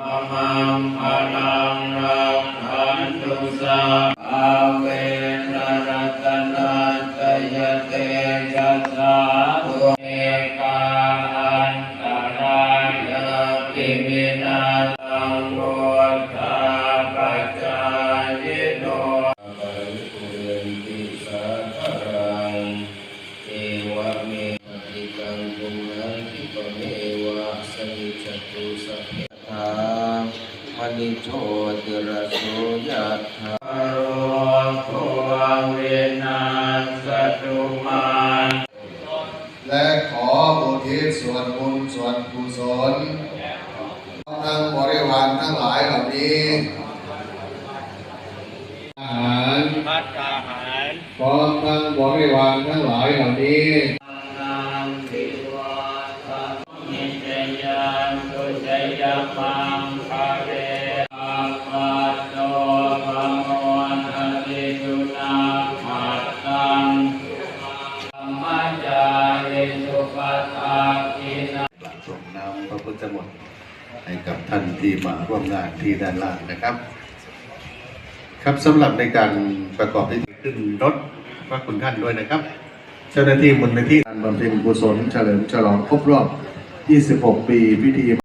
มังพลังรักขันตุสาอาเวนรัตนาตยเตจัสสาตุเอกาอันตรายาปิมินาตังโมทาปัจจายโนปริปุเรนติสาคารังเอวะเมปฏิกังกุนังทิปะเมวะสมิจจตุสัพพะทา มณิโชติระโสยะถาโรโคเวนัสตุมาและขออุทิศส่วนบุญส่วนกุศลทั้งบริวารทั้งหลายเหล่านี้อาหารพัตตาหารพร้อมทั้งบริวารทั้งหลายเหล่านี้นามทิวาสามิเตยังตุเจยมังคา น้ำพระพุทธมนต์ให้กับท่านที่มาร่วมงานที่ด้านล่างนะครับ ครับสำหรับในการประกอบพิธีขึ้นรถพระคุณท่านด้วยนะครับ เจ้าหน้าที่มูลนิธิการบำเพ็ญกุศลเฉลิมฉลองครบรอบ 26 ปีพิธี